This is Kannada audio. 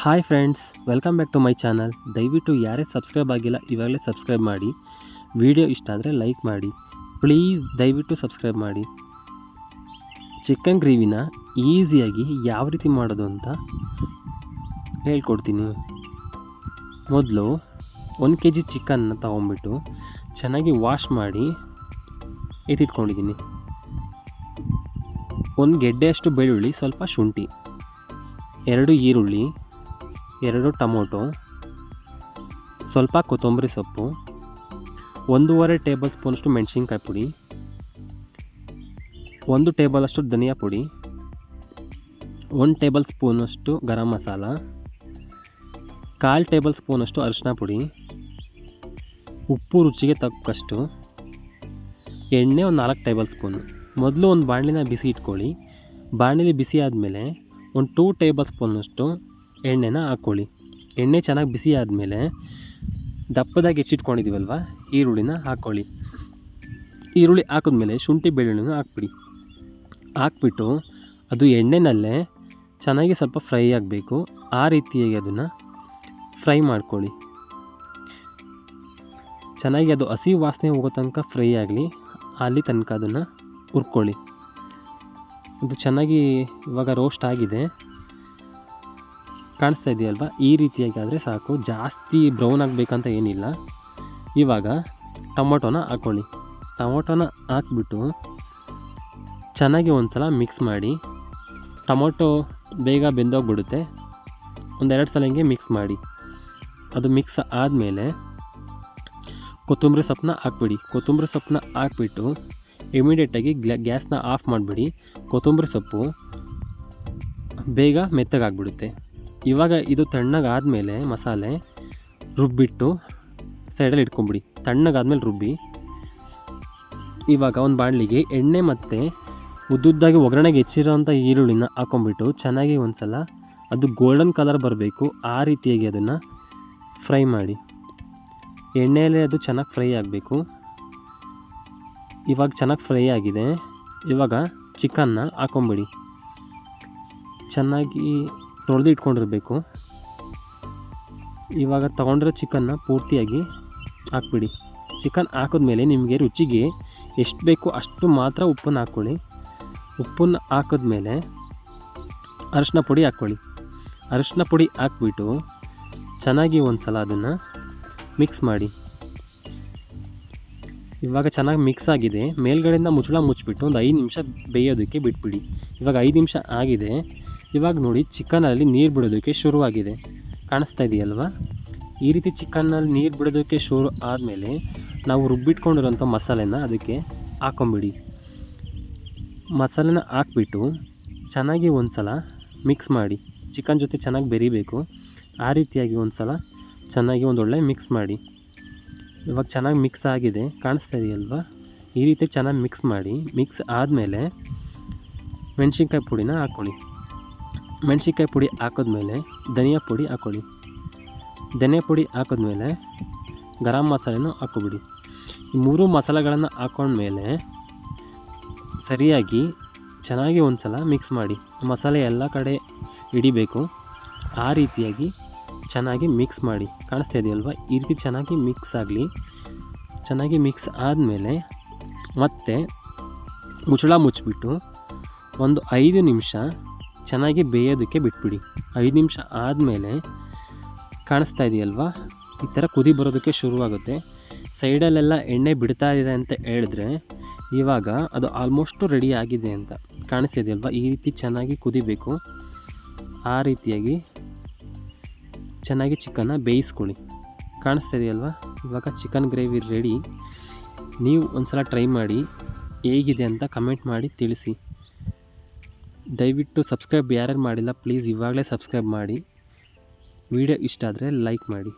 Hi friends, welcome back to my channel. ದಯವಿಟ್ಟು ಯಾರೇ ಸಬ್ಸ್ಕ್ರೈಬ್ ಆಗಿಲ್ಲ, ಇವಾಗಲೇ ಸಬ್ಸ್ಕ್ರೈಬ್ ಮಾಡಿ. ವಿಡಿಯೋ ಇಷ್ಟ ಆದರೆ ಲೈಕ್ ಮಾಡಿ. ಪ್ಲೀಸ್ ದಯವಿಟ್ಟು ಸಬ್ಸ್ಕ್ರೈಬ್ ಮಾಡಿ. ಚಿಕನ್ ಗ್ರೇವಿನ ಈಸಿಯಾಗಿ ಯಾವ ರೀತಿ ಮಾಡೋದು ಅಂತ ಹೇಳ್ಕೊಡ್ತೀನಿ. ಮೊದಲು ಒಂದು ಕೆ ಜಿ ಚಿಕನ್ನ ತೊಗೊಂಬಿಟ್ಟು ಚೆನ್ನಾಗಿ ವಾಶ್ ಮಾಡಿ ಎತ್ತಿಟ್ಕೊಂಡಿದ್ದೀನಿ ಒಂದು ಗೆಡ್ಡೆಯಷ್ಟು ಬೆಳ್ಳುಳ್ಳಿ, ಸ್ವಲ್ಪ ಶುಂಠಿ, ಎರಡು ಈರುಳ್ಳಿ ಎರಡು ಟೊಮೊಟೊ, ಸ್ವಲ್ಪ ಕೊತ್ತಂಬರಿ ಸೊಪ್ಪು, ಒಂದೂವರೆ ಟೇಬಲ್ ಸ್ಪೂನಷ್ಟು ಮೆಣಸಿನ್ಕಾಯಿ ಪುಡಿ, ಒಂದು ಟೇಬಲಷ್ಟು ಧನಿಯಾ ಪುಡಿ, ಒಂದು ಟೇಬಲ್ ಸ್ಪೂನಷ್ಟು ಗರಂ ಮಸಾಲ, ಕಾಲು ಟೇಬಲ್ ಸ್ಪೂನಷ್ಟು ಅರಿಶಿನ ಪುಡಿ, ಉಪ್ಪು ರುಚಿಗೆ ತಕ್ಕಷ್ಟು ಎಣ್ಣೆ ಒಂದು ನಾಲ್ಕು ಟೇಬಲ್ ಸ್ಪೂನು. ಮೊದಲು ಒಂದು ಬಾಣಲಿನ ಬಿಸಿ ಇಟ್ಕೊಳ್ಳಿ. ಬಾಣಲಿ ಬಿಸಿ ಆದಮೇಲೆ ಒಂದು ಟೂ ಟೇಬಲ್ ಸ್ಪೂನಷ್ಟು ಎಣ್ಣೆನ ಹಾಕ್ಕೊಳ್ಳಿ. ಎಣ್ಣೆ ಚೆನ್ನಾಗಿ ಬಿಸಿ ಆದಮೇಲೆ ದಪ್ಪದಾಗಿ ಹೆಚ್ಚಿಟ್ಕೊಂಡಿದ್ದೀವಲ್ವ ಈರುಳ್ಳಿನ ಹಾಕ್ಕೊಳ್ಳಿ. ಈರುಳ್ಳಿ ಹಾಕಿದ್ಮೇಲೆ ಶುಂಠಿ ಬೆಳ್ಳುಳ್ಳಿನ ಹಾಕ್ಬಿಡಿ. ಹಾಕ್ಬಿಟ್ಟು ಅದು ಎಣ್ಣೆನಲ್ಲೇ ಚೆನ್ನಾಗಿ ಸ್ವಲ್ಪ ಫ್ರೈ ಆಗಬೇಕು. ಆ ರೀತಿಯಾಗಿ ಅದನ್ನು ಫ್ರೈ ಮಾಡ್ಕೊಳ್ಳಿ. ಚೆನ್ನಾಗಿ ಅದು ಹಸಿ ವಾಸನೆ ಹೋಗೋ ತನಕ ಫ್ರೈ ಆಗಲಿ. ಅಲ್ಲಿ ತನಕ ಅದನ್ನು ಹುರ್ಕೊಳ್ಳಿ. ಅದು ಚೆನ್ನಾಗಿ ಇವಾಗ ರೋಸ್ಟ್ ಆಗಿದೆ. ಕಾಣಿಸ್ತಾ ಇದೆಯಲ್ವಾ? ಈ ರೀತಿಯಾಗಿ ಆದರೆ ಸಾಕು. ಜಾಸ್ತಿ ಬ್ರೌನ್ ಆಗಬೇಕಂತ ಏನಿಲ್ಲ. ಇವಾಗ ಟೊಮೊಟೊನ ಹಾಕ್ಕೊಳ್ಳಿ ಟೊಮೊಟೊನ ಹಾಕ್ಬಿಟ್ಟು ಚೆನ್ನಾಗಿ ಒಂದು ಸಲ ಮಿಕ್ಸ್ ಮಾಡಿ, ಟೊಮೊಟೊ ಬೇಗ ಬೆಂದೋಗ್ಬಿಡುತ್ತೆ. ಒಂದೆರಡು ಸಲ ಹಿಂಗೆ ಮಿಕ್ಸ್ ಮಾಡಿ. ಅದು ಮಿಕ್ಸ್ ಆದಮೇಲೆ ಕೊತ್ತಂಬರಿ ಸೊಪ್ಪನ್ನ ಹಾಕ್ಬಿಡಿ. ಕೊತ್ತಂಬರಿ ಸೊಪ್ಪನ್ನ ಹಾಕ್ಬಿಟ್ಟು ಇಮಿಡಿಯೇಟಾಗಿ ಗ್ಯಾಸ್ನ ಆಫ್ ಮಾಡಿಬಿಡಿ. ಕೊತ್ತಂಬರಿ ಸೊಪ್ಪು ಬೇಗ ಮೆತ್ತಗಾಗ್ಬಿಡುತ್ತೆ. ಇವಾಗ ಇದು ತಣ್ಣಗಾದಮೇಲೆ ಮಸಾಲೆ ರುಬ್ಬಿಟ್ಟು ಸೈಡಲ್ಲಿ ಇಟ್ಕೊಂಬಿಡಿ. ತಣ್ಣಗಾದ್ಮೇಲೆ ರುಬ್ಬಿ. ಇವಾಗ ಒಂದು ಬಾಣಲಿಗೆ ಎಣ್ಣೆ ಮತ್ತು ಉದ್ದುದ್ದಾಗಿ ಒಗ್ಗರಣೆಗೆ ಹೆಚ್ಚಿರೋಂಥ ಈರುಳ್ಳಿನ ಹಾಕೊಂಬಿಟ್ಟು ಚೆನ್ನಾಗಿ ಒಂದು ಸಲ ಅದು ಗೋಲ್ಡನ್ ಕಲರ್ ಬರಬೇಕು, ಆ ರೀತಿಯಾಗಿ ಅದನ್ನು ಫ್ರೈ ಮಾಡಿ. ಎಣ್ಣೆಯಲ್ಲೇ ಅದು ಚೆನ್ನಾಗಿ ಫ್ರೈ ಆಗಬೇಕು. ಇವಾಗ ಚೆನ್ನಾಗಿ ಫ್ರೈ ಆಗಿದೆ. ಇವಾಗ ಚಿಕನ್ನ ಹಾಕೊಂಬಿಡಿ. ಚೆನ್ನಾಗಿ ತೊಳೆದು ಇಟ್ಕೊಂಡಿರಬೇಕು. ಇವಾಗ ತೊಗೊಂಡಿರೋ ಚಿಕನ್ನ ಪೂರ್ತಿಯಾಗಿ ಹಾಕ್ಬಿಡಿ. ಚಿಕನ್ ಹಾಕಿದ್ಮೇಲೆ ನಿಮಗೆ ರುಚಿಗೆ ಎಷ್ಟು ಬೇಕು ಅಷ್ಟು ಮಾತ್ರ ಉಪ್ಪನ್ನು ಹಾಕ್ಕೊಳ್ಳಿ. ಉಪ್ಪನ್ನು ಹಾಕಿದ್ಮೇಲೆ ಅರಶಿನ ಪುಡಿ ಹಾಕ್ಕೊಳ್ಳಿ. ಅರಶಿನ ಪುಡಿ ಹಾಕ್ಬಿಟ್ಟು ಚೆನ್ನಾಗಿ ಒಂದು ಸಲ ಅದನ್ನು ಮಿಕ್ಸ್ ಮಾಡಿ. ಇವಾಗ ಚೆನ್ನಾಗಿ ಮಿಕ್ಸ್ ಆಗಿದೆ. ಮೇಲ್ಗಡೆಯಿಂದ ಮುಚ್ಚಳ ಮುಚ್ಚಿಬಿಟ್ಟು ಒಂದು ಐದು ನಿಮಿಷ ಬೇಯೋದಕ್ಕೆ ಬಿಟ್ಬಿಡಿ. ಇವಾಗ ಐದು ನಿಮಿಷ ಆಗಿದೆ. ಇವಾಗ ನೋಡಿ ಚಿಕನಲ್ಲಿ ನೀರು ಬಿಡೋದಕ್ಕೆ ಶುರುವಾಗಿದೆ. ಕಾಣಿಸ್ತಾ ಇದೆಯಲ್ವಾ? ಈ ರೀತಿ ಚಿಕನ್ನಲ್ಲಿ ನೀರು ಬಿಡೋದಕ್ಕೆ ಶುರು ಆದಮೇಲೆ ನಾವು ರುಬ್ಬಿಟ್ಕೊಂಡಿರೋಂಥ ಮಸಾಲೆನ ಅದಕ್ಕೆ ಹಾಕೊಂಬಿಡಿ. ಮಸಾಲೆನ ಹಾಕ್ಬಿಟ್ಟು ಚೆನ್ನಾಗಿ ಒಂದು ಸಲ ಮಿಕ್ಸ್ ಮಾಡಿ. ಚಿಕನ್ ಜೊತೆ ಚೆನ್ನಾಗಿ ಬೆರಿಬೇಕು. ಆ ರೀತಿಯಾಗಿ ಒಂದು ಸಲ ಚೆನ್ನಾಗಿ ಒಂದೊಳ್ಳೆ ಮಿಕ್ಸ್ ಮಾಡಿ. ಇವಾಗ ಚೆನ್ನಾಗಿ ಮಿಕ್ಸ್ ಆಗಿದೆ. ಕಾಣಿಸ್ತಾ ಇದೆಯಲ್ವಾ? ಈ ರೀತಿ ಚೆನ್ನಾಗಿ ಮಿಕ್ಸ್ ಮಾಡಿ. ಮಿಕ್ಸ್ ಆದಮೇಲೆ ಮೆಣಸಿನ್ಕಾಯಿ ಪುಡಿನ ಹಾಕ್ಕೊಳ್ಳಿ. ಮೆಣಸಿನ್ಕಾಯಿ ಪುಡಿ ಹಾಕಿದ್ಮೇಲೆ ಧನಿಯಾ ಪುಡಿ ಹಾಕ್ಕೊಳ್ಳಿ ಧನಿಯಾ ಪುಡಿ ಹಾಕಿದ್ಮೇಲೆ ಗರಂ ಮಸಾಲೆನೂ ಹಾಕ್ಕೊಬಿಡಿ. ಈ ಮೂರು ಮಸಾಲೆಗಳನ್ನು ಹಾಕೊಂಡ್ಮೇಲೆ ಸರಿಯಾಗಿ ಚೆನ್ನಾಗಿ ಒಂದು ಸಲ ಮಿಕ್ಸ್ ಮಾಡಿ. ಮಸಾಲೆ ಎಲ್ಲ ಕಡೆ ಹಿಡಿಬೇಕು. ಆ ರೀತಿಯಾಗಿ ಚೆನ್ನಾಗಿ ಮಿಕ್ಸ್ ಮಾಡಿ. ಕಾಣಿಸ್ತಾ ಇದೆಯಲ್ವ? ಈ ರೀತಿ ಚೆನ್ನಾಗಿ ಮಿಕ್ಸ್ ಆಗಲಿ. ಚೆನ್ನಾಗಿ ಮಿಕ್ಸ್ ಆದಮೇಲೆ ಮತ್ತೆ ಮುಚ್ಚಳ ಮುಚ್ಚಿಬಿಟ್ಟು ಒಂದು ಐದು ನಿಮಿಷ ಚೆನ್ನಾಗಿ ಬೇಯೋದಕ್ಕೆ ಬಿಟ್ಬಿಡಿ. ಐದು ನಿಮಿಷ ಆದಮೇಲೆ ಕಾಣಿಸ್ತಾ ಇದೆಯಲ್ವಾ? ಈ ಥರ ಕುದಿ ಬರೋದಕ್ಕೆ ಶುರುವಾಗುತ್ತೆ. ಸೈಡಲ್ಲೆಲ್ಲ ಎಣ್ಣೆ ಬಿಡ್ತಾ ಇದೆ ಅಂತ ಹೇಳಿದ್ರೆ ಇವಾಗ ಅದು ಆಲ್ಮೋಸ್ಟು ರೆಡಿ ಆಗಿದೆ ಅಂತ ಕಾಣಿಸ್ತಿದೆಯಲ್ವಾ ಈ ರೀತಿ ಚೆನ್ನಾಗಿ ಕುದಿಬೇಕು. ಆ ರೀತಿಯಾಗಿ ಚೆನ್ನಾಗಿ ಚಿಕನ್ನ ಬೇಯಿಸ್ಕೊಳ್ಳಿ. ಕಾಣಿಸ್ತಾ ಇದೆಯಲ್ವಾ? ಇವಾಗ ಚಿಕನ್ ಗ್ರೇವಿ ರೆಡಿ. ನೀವು ಒಂದು ಸಲ ಟ್ರೈ ಮಾಡಿ ಹೇಗಿದೆ ಅಂತ ಕಮೆಂಟ್ ಮಾಡಿ ತಿಳಿಸಿ. ದಯವಿಟ್ಟು ಸಬ್ಸ್ಕ್ರೈಬ್ ಯಾರ್ಯಾರು ಮಾಡಿಲ್ಲ ಪ್ಲೀಸ್ ಇವಾಗಲೇ ಸಬ್ಸ್ಕ್ರೈಬ್ ಮಾಡಿ. ವಿಡಿಯೋ ಇಷ್ಟ ಆದರೆ ಲೈಕ್ ಮಾಡಿ.